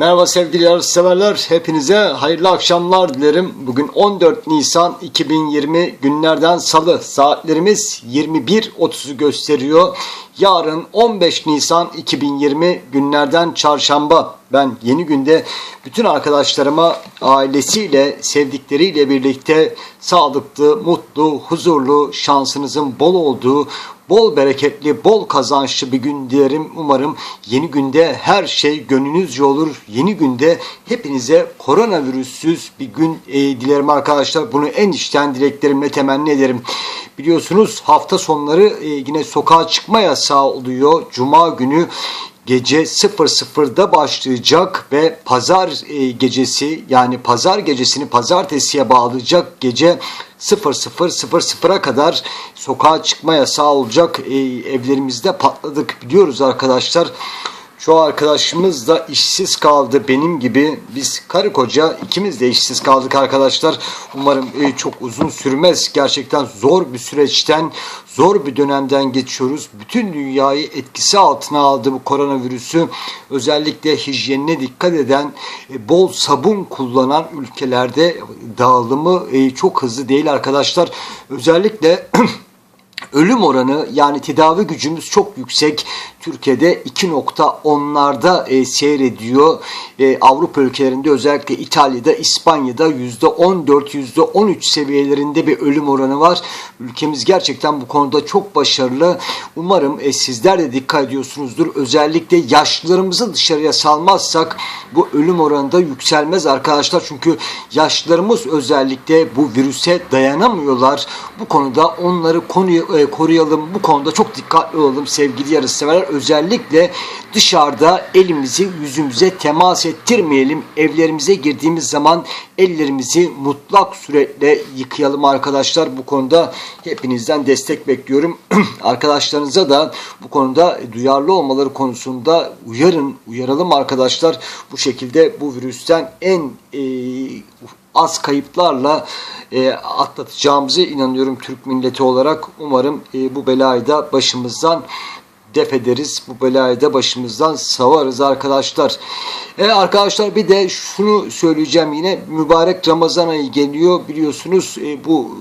Merhaba sevgili yarışseverler. Hepinize hayırlı akşamlar dilerim. Bugün 14 Nisan 2020 günlerden salı. Saatlerimiz 21.30'u gösteriyor. Yarın 15 Nisan 2020 günlerden çarşamba. Ben yeni günde bütün arkadaşlarıma ailesiyle, sevdikleriyle birlikte sağlıklı, mutlu, huzurlu, şansınızın bol olduğu, bol bereketli, bol kazançlı bir gün dilerim. Umarım yeni günde her şey gönlünüzce olur. Yeni günde hepinize koronavirüssüz bir gün e, dilerim arkadaşlar. Bunu en içten dileklerimle temenni ederim. Biliyorsunuz hafta sonları e, yine sokağa çıkma yasağı oluyor. Cuma günü gece 00'da başlayacak ve pazar e, gecesi yani pazar gecesini pazartesiye bağlayacak gece 00.00'a kadar sokağa çıkma yasağı olacak. E, evlerimizde patladık biliyoruz arkadaşlar. Çoğu arkadaşımız da işsiz kaldı benim gibi. Biz karı koca ikimiz de işsiz kaldık arkadaşlar. Umarım e, çok uzun sürmez. Gerçekten zor bir süreçten, zor bir dönemden geçiyoruz. Bütün dünyayı etkisi altına aldı bu koronavirüsü. Özellikle hijyenine dikkat eden, e, bol sabun kullanan ülkelerde dağılımı e, çok hızlı değil arkadaşlar. Özellikle ölüm oranı yani tedavi gücümüz çok yüksek. Türkiye'de 2.10'larda e, seyrediyor. E, Avrupa ülkelerinde özellikle İtalya'da, İspanya'da %14, %13 seviyelerinde bir ölüm oranı var. Ülkemiz gerçekten bu konuda çok başarılı. Umarım e, sizler de dikkat ediyorsunuzdur. Özellikle yaşlılarımızı dışarıya salmazsak bu ölüm oranı da yükselmez arkadaşlar. Çünkü yaşlılarımız özellikle bu virüse dayanamıyorlar. Bu konuda onları konuyu, e, koruyalım. Bu konuda çok dikkatli olalım sevgili yarışseverler özellikle dışarıda elimizi yüzümüze temas ettirmeyelim. Evlerimize girdiğimiz zaman ellerimizi mutlak suretle yıkayalım arkadaşlar. Bu konuda hepinizden destek bekliyorum. Arkadaşlarınıza da bu konuda duyarlı olmaları konusunda uyarın, uyaralım arkadaşlar. Bu şekilde bu virüsten en e, az kayıplarla e, atlatacağımızı inanıyorum Türk milleti olarak. Umarım e, bu belayı da başımızdan def ederiz. Bu belayı da başımızdan savarız arkadaşlar. E arkadaşlar bir de şunu söyleyeceğim yine mübarek Ramazan ayı geliyor biliyorsunuz e, bu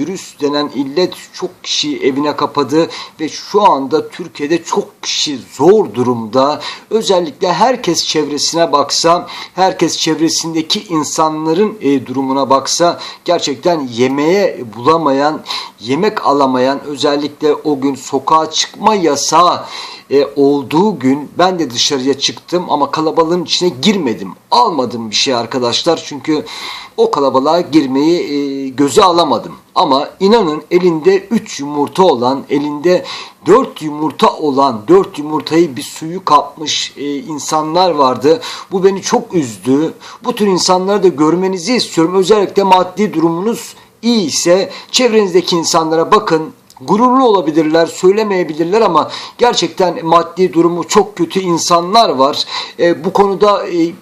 virüs denen illet çok kişi evine kapadı ve şu anda Türkiye'de çok kişi zor durumda. Özellikle herkes çevresine baksa, herkes çevresindeki insanların e, durumuna baksa gerçekten yemeğe bulamayan, yemek alamayan özellikle o gün sokağa çıkma yasağı e, olduğu gün ben de dışarıya çıktım ama kalabalığın içine girmedim. Almadım bir şey arkadaşlar çünkü o kalabalığa girmeyi e, göze alamadım. Ama inanın elinde 3 yumurta olan, elinde 4 yumurta olan, 4 yumurtayı bir suyu kapmış e, insanlar vardı. Bu beni çok üzdü. Bu tür insanları da görmenizi istiyorum. Özellikle maddi durumunuz iyi ise çevrenizdeki insanlara bakın, gururlu olabilirler, söylemeyebilirler ama gerçekten maddi durumu çok kötü insanlar var. E, bu konuda e,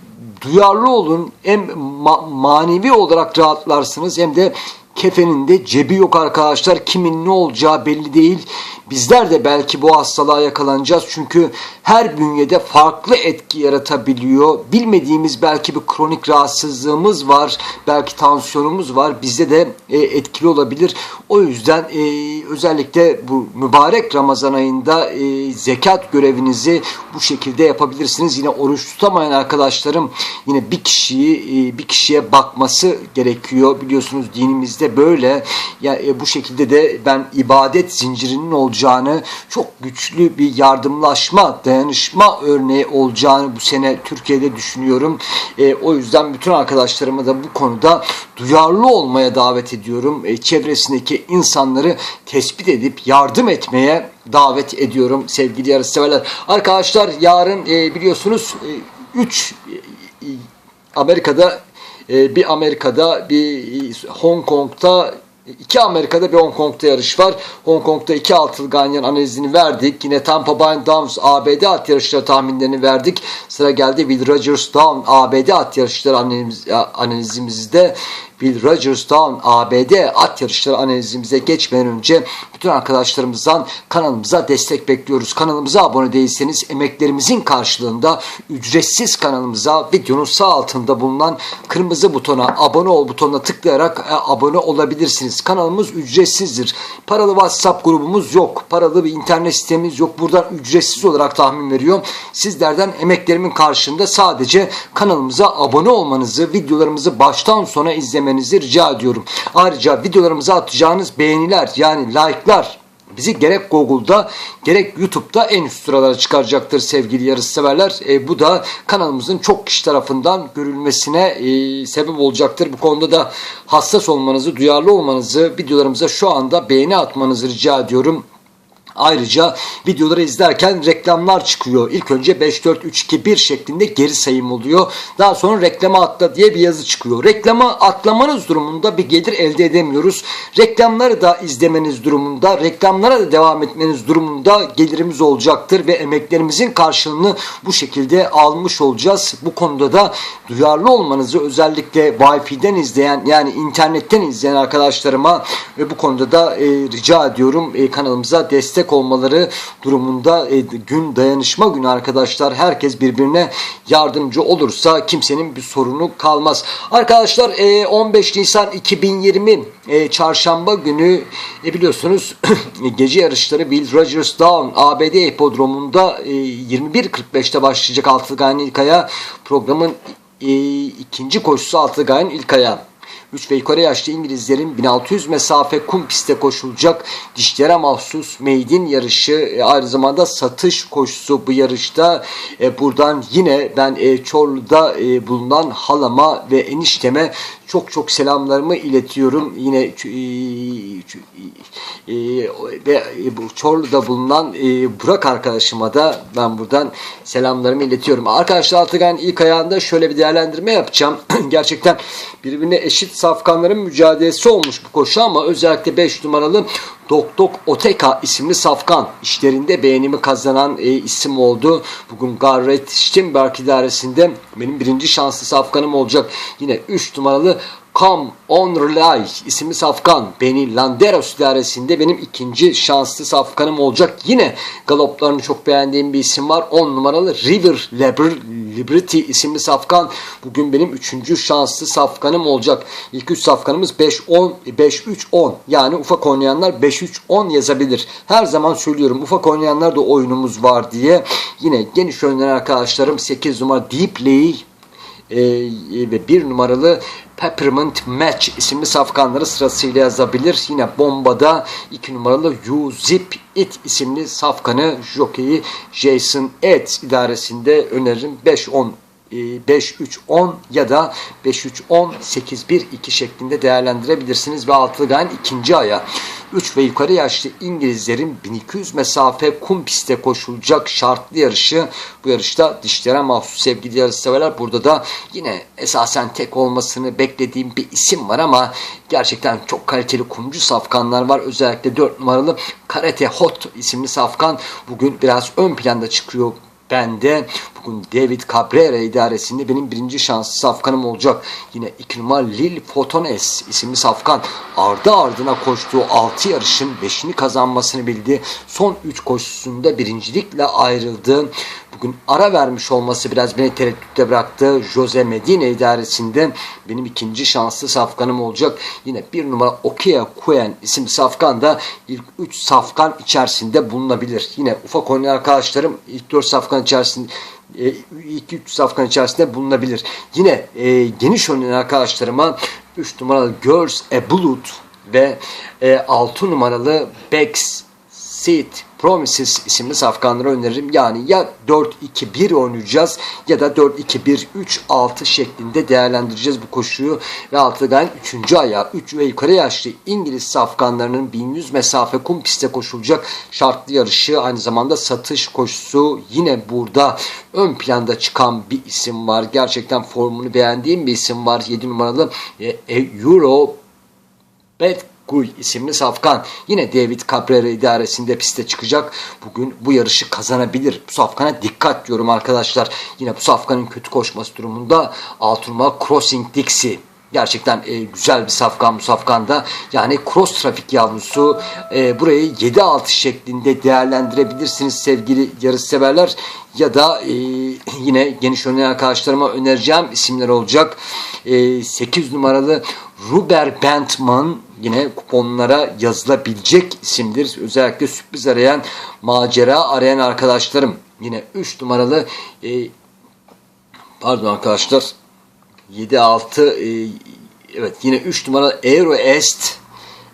duyarlı olun. Hem ma- manevi olarak rahatlarsınız hem de kefeninde cebi yok arkadaşlar. Kimin ne olacağı belli değil. Bizler de belki bu hastalığa yakalanacağız. Çünkü her bünyede farklı etki yaratabiliyor. Bilmediğimiz belki bir kronik rahatsızlığımız var. Belki tansiyonumuz var. Bizde de e, etkili olabilir. O yüzden e, özellikle bu mübarek Ramazan ayında e, zekat görevinizi bu şekilde yapabilirsiniz. Yine oruç tutamayan arkadaşlarım yine bir kişiyi e, bir kişiye bakması gerekiyor. Biliyorsunuz dinimizde böyle. Ya e, bu şekilde de ben ibadet zincirinin olacağını, çok güçlü bir yardımlaşma, dayanışma örneği olacağını bu sene Türkiye'de düşünüyorum. E, o yüzden bütün arkadaşlarıma da bu konuda duyarlı olmaya davet ediyorum. E, çevresindeki insanları tespit edip yardım etmeye davet ediyorum sevgili yarışseverler. Arkadaşlar yarın e, biliyorsunuz 3 e, e, Amerika'da e, bir Amerika'da bir Hong Kong'da iki Amerika'da bir Hong Kong'da yarış var. Hong Kong'da iki altılı ganyan analizini verdik. Yine Tampa Bay Downs ABD at yarışları tahminlerini verdik. Sıra geldi Will Rogers Down ABD at yarışları analiz, analizimizde. Will Rogers Down ABD at yarışları analizimize geçmeden önce bütün arkadaşlarımızdan kanalımıza destek bekliyoruz. Kanalımıza abone değilseniz emeklerimizin karşılığında ücretsiz kanalımıza videonun sağ altında bulunan kırmızı butona abone ol butonuna tıklayarak e, abone olabilirsiniz. Kanalımız ücretsizdir. Paralı WhatsApp grubumuz yok. Paralı bir internet sitemiz yok. Buradan ücretsiz olarak tahmin veriyor. Sizlerden emeklerimin karşılığında sadece kanalımıza abone olmanızı, videolarımızı baştan sona izlemenizi rica ediyorum. Ayrıca videolarımıza atacağınız beğeniler yani like'lar bizi gerek Google'da gerek YouTube'da en üst sıralara çıkaracaktır sevgili yarışseverler. E, bu da kanalımızın çok kişi tarafından görülmesine e, sebep olacaktır. Bu konuda da hassas olmanızı, duyarlı olmanızı, videolarımıza şu anda beğeni atmanızı rica ediyorum. Ayrıca videoları izlerken reklamlar çıkıyor. İlk önce 5, 4, 3, 2, 1 şeklinde geri sayım oluyor. Daha sonra reklama atla diye bir yazı çıkıyor. Reklama atlamanız durumunda bir gelir elde edemiyoruz. Reklamları da izlemeniz durumunda, reklamlara da devam etmeniz durumunda gelirimiz olacaktır ve emeklerimizin karşılığını bu şekilde almış olacağız. Bu konuda da duyarlı olmanızı özellikle Wi-Fi'den izleyen yani internetten izleyen arkadaşlarıma ve bu konuda da e, rica ediyorum e, kanalımıza destek destek olmaları durumunda e, gün dayanışma günü arkadaşlar. Herkes birbirine yardımcı olursa kimsenin bir sorunu kalmaz. Arkadaşlar e, 15 Nisan 2020 e, çarşamba günü e, biliyorsunuz gece yarışları Will Rogers Down ABD hipodromunda e, 21.45'te başlayacak Altıgay'ın ilk aya programın e, ikinci koşusu Altıgay'ın ilk aya. 3 ve yukarı yaşlı İngilizlerin 1600 mesafe kum pistte koşulacak dişlere mahsus meydin yarışı e, aynı zamanda satış koşusu bu yarışta. E, buradan yine ben e, Çorlu'da bulunan halama ve enişteme çok çok selamlarımı iletiyorum. Yine e, e, ve bu Çorlu'da bulunan e, Burak arkadaşıma da ben buradan selamlarımı iletiyorum. Arkadaşlar Altıgan ilk ayağında şöyle bir değerlendirme yapacağım. Gerçekten birbirine eşit safkanların mücadelesi olmuş bu koşu ama özellikle 5 numaralı Dok Dok Oteka isimli safkan işlerinde beğenimi kazanan e, isim oldu. Bugün Garrett Stimberg idaresinde benim birinci şanslı safkanım olacak. Yine 3 numaralı Come On Rely isimli safkan Beni Landeros idaresinde benim ikinci şanslı safkanım olacak. Yine galoplarını çok beğendiğim bir isim var. 10 numaralı River Liberty isimli safkan bugün benim üçüncü şanslı safkanım olacak. İlk üç safkanımız 5-10, 5-3-10 yani ufak oynayanlar 5-3-10 yazabilir. Her zaman söylüyorum ufak oynayanlar da oyunumuz var diye. Yine geniş oynayan arkadaşlarım 8 numara Deeply e, ve bir numaralı Peppermint Match isimli safkanları sırasıyla yazabilir. Yine bombada 2 numaralı You Zip It isimli safkanı jokeyi Jason Ed idaresinde öneririm. 5-10 5-3-10 ya da 5-3-10-8-1-2 şeklinde değerlendirebilirsiniz ve altılı ikinci aya 3 ve yukarı yaşlı İngilizlerin 1200 mesafe kum pistte koşulacak şartlı yarışı. Bu yarışta dişlere mahsus sevgili yarışseverler. Burada da yine esasen tek olmasını beklediğim bir isim var ama gerçekten çok kaliteli kumcu safkanlar var. Özellikle 4 numaralı Karate Hot isimli safkan bugün biraz ön planda çıkıyor ben bugün David Cabrera idaresinde benim birinci şanslı safkanım olacak. Yine numara Lil Fotones isimli safkan ardı ardına koştuğu 6 yarışın 5'ini kazanmasını bildi. Son 3 koşusunda birincilikle ayrıldı. Bugün ara vermiş olması biraz beni tereddütte bıraktı. Jose Medina idaresinde benim ikinci şanslı safkanım olacak. Yine bir numara Okia Kuen isimli safkan da ilk 3 safkan içerisinde bulunabilir. Yine ufak oynayan arkadaşlarım ilk 4 safkan içerisinde e, ilk 3 safkan içerisinde bulunabilir. Yine e, geniş oynayan arkadaşlarıma 3 numaralı Girls A Bulut ve e, 6 numaralı Bex Seed Promises isimli safkanları öneririm. Yani ya 4-2-1 oynayacağız ya da 4-2-1-3-6 şeklinde değerlendireceğiz bu koşuyu. Ve Altıgan 3. ayağı 3 ve yukarı yaşlı İngiliz safkanlarının 1100 mesafe kum pistte koşulacak şartlı yarışı aynı zamanda satış koşusu yine burada ön planda çıkan bir isim var. Gerçekten formunu beğendiğim bir isim var. 7 numaralı e, Euro Bet Guy isimli safkan yine David Cabrera idaresinde piste çıkacak. Bugün bu yarışı kazanabilir. Bu safkana dikkat diyorum arkadaşlar. Yine bu safkanın kötü koşması durumunda Alturma Crossing Dixie Gerçekten e, güzel bir safkan bu safkanda. Yani cross trafik yavrusu. E, burayı 7-6 şeklinde değerlendirebilirsiniz sevgili yarış severler. Ya da e, yine geniş öneri arkadaşlarıma önereceğim isimler olacak. E, 8 numaralı Ruber Bentman yine kuponlara yazılabilecek isimdir. Özellikle sürpriz arayan, macera arayan arkadaşlarım. Yine 3 numaralı e, pardon arkadaşlar 7-6 e, evet yine 3 numaralı Aero Est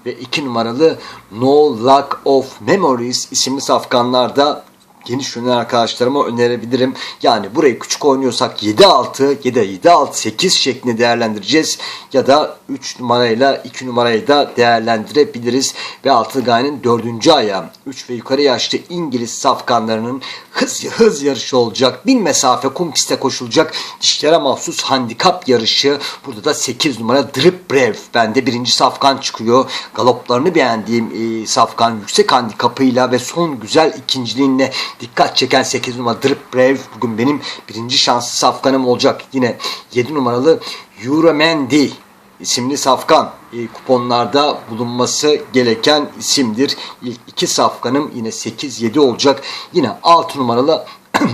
ve 2 numaralı No Lack of Memories isimli safkanlarda geniş yönel arkadaşlarıma önerebilirim. Yani burayı küçük oynuyorsak 7-6 ya da 7-6-8 şeklinde değerlendireceğiz. Ya da 3 numarayla 2 numarayı da değerlendirebiliriz. Ve Altıgay'ın 4. ayağı 3 ve yukarı yaşlı İngiliz safkanlarının hız, hız yarışı olacak. Bin mesafe kum piste koşulacak. Dişlere mahsus handikap yarışı. Burada da 8 numara Drip Brev. Bende birinci safkan çıkıyor. Galoplarını beğendiğim e, safkan yüksek handikapıyla ve son güzel ikinciliğinle dikkat çeken 8 numara Drip Brev. Bugün benim birinci şanslı safkanım olacak. Yine 7 numaralı Euromendi isimli safkan e, kuponlarda bulunması gereken isimdir. İlk iki safkanım yine 8-7 olacak. Yine 6 numaralı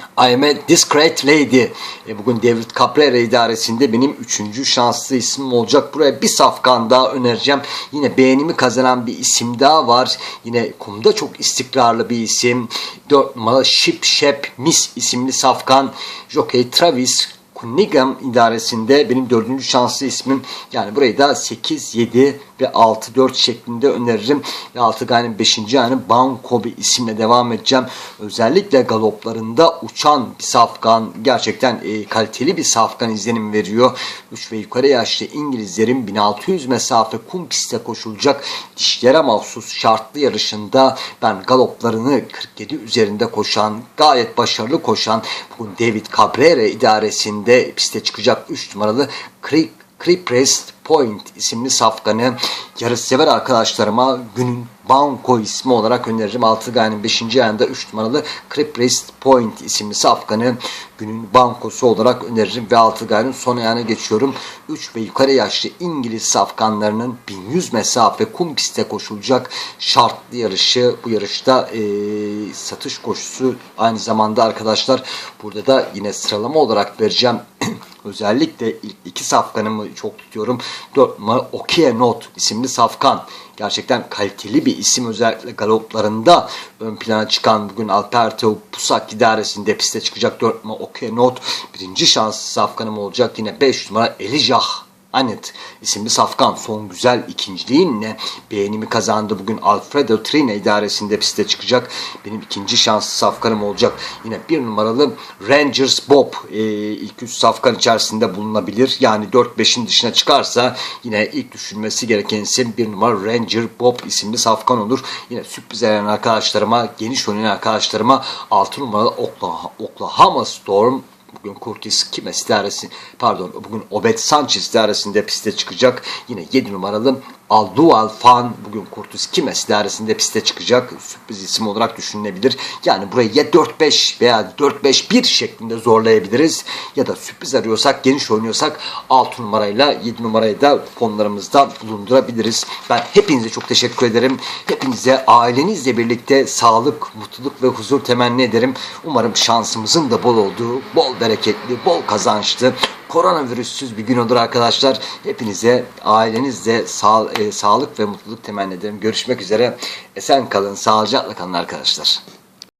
I am a discreet lady. E, bugün David Cabrera idaresinde benim üçüncü şanslı ismim olacak. Buraya bir safkan daha önereceğim. Yine beğenimi kazanan bir isim daha var. Yine kumda çok istikrarlı bir isim. 4 numaralı Ship Shep Miss isimli safkan. Jockey Travis Cunningham idaresinde benim dördüncü şanslı ismim. Yani burayı da 8, 7 ve 6, 4 şeklinde öneririm. Ve Altıgay'ın 5. yani Banko bir isimle devam edeceğim. Özellikle galoplarında uçan bir safkan. Gerçekten e, kaliteli bir safkan izlenim veriyor. 3 ve yukarı yaşlı İngilizlerin 1600 mesafe kum piste koşulacak dişlere mahsus şartlı yarışında ben galoplarını 47 üzerinde koşan, gayet başarılı koşan bugün David Cabrera idaresinde de piste çıkacak 3 numaralı Creeprest Point isimli safkanı yarışsever arkadaşlarıma günün banko ismi olarak öneririm. Altıgay'ın 5. ayında 3 numaralı Creeprest Point isimli safkanı günün bankosu olarak öneririm. Ve Altıgay'ın son ayağına geçiyorum. 3 ve yukarı yaşlı İngiliz safkanlarının 1100 mesafe kum piste koşulacak şartlı yarışı. Bu yarışta e, satış koşusu aynı zamanda arkadaşlar burada da yine sıralama olarak vereceğim. Özellikle ilk iki safkanımı çok tutuyorum. 4 numara Okie Not isimli safkan. Gerçekten kaliteli bir isim özellikle galoplarında ön plana çıkan bugün Alberto Pusak idaresinde piste çıkacak 4 numara Okie Not. Birinci şanslı safkanım olacak. Yine 5 numara Elijah Anet isimli safkan son güzel ikinciliğinle beğenimi kazandı. Bugün Alfredo Trina idaresinde piste çıkacak. Benim ikinci şanslı safkanım olacak. Yine bir numaralı Rangers Bob e, ilk üç safkan içerisinde bulunabilir. Yani 4-5'in dışına çıkarsa yine ilk düşünmesi gereken isim bir numara Ranger Bob isimli safkan olur. Yine sürpriz eden arkadaşlarıma, geniş oynayan arkadaşlarıma 6 numaralı Oklahoma Storm Bugün Curtis Kimes idaresi, pardon bugün Obed Sanchez idaresinde piste çıkacak. Yine 7 numaralı Aldual Fan bugün Kurtus Kimes dairesinde piste çıkacak. Sürpriz isim olarak düşünülebilir. Yani burayı ya 4-5 veya 4-5-1 şeklinde zorlayabiliriz. Ya da sürpriz arıyorsak, geniş oynuyorsak 6 numarayla 7 numarayı da fonlarımızda bulundurabiliriz. Ben hepinize çok teşekkür ederim. Hepinize ailenizle birlikte sağlık, mutluluk ve huzur temenni ederim. Umarım şansımızın da bol olduğu, bol bereketli, bol kazançlı, koronavirüssüz bir gün olur arkadaşlar. Hepinize ailenizle sağ, e, sağlık ve mutluluk temenni ederim. Görüşmek üzere. Esen kalın, sağlıcakla kalın arkadaşlar.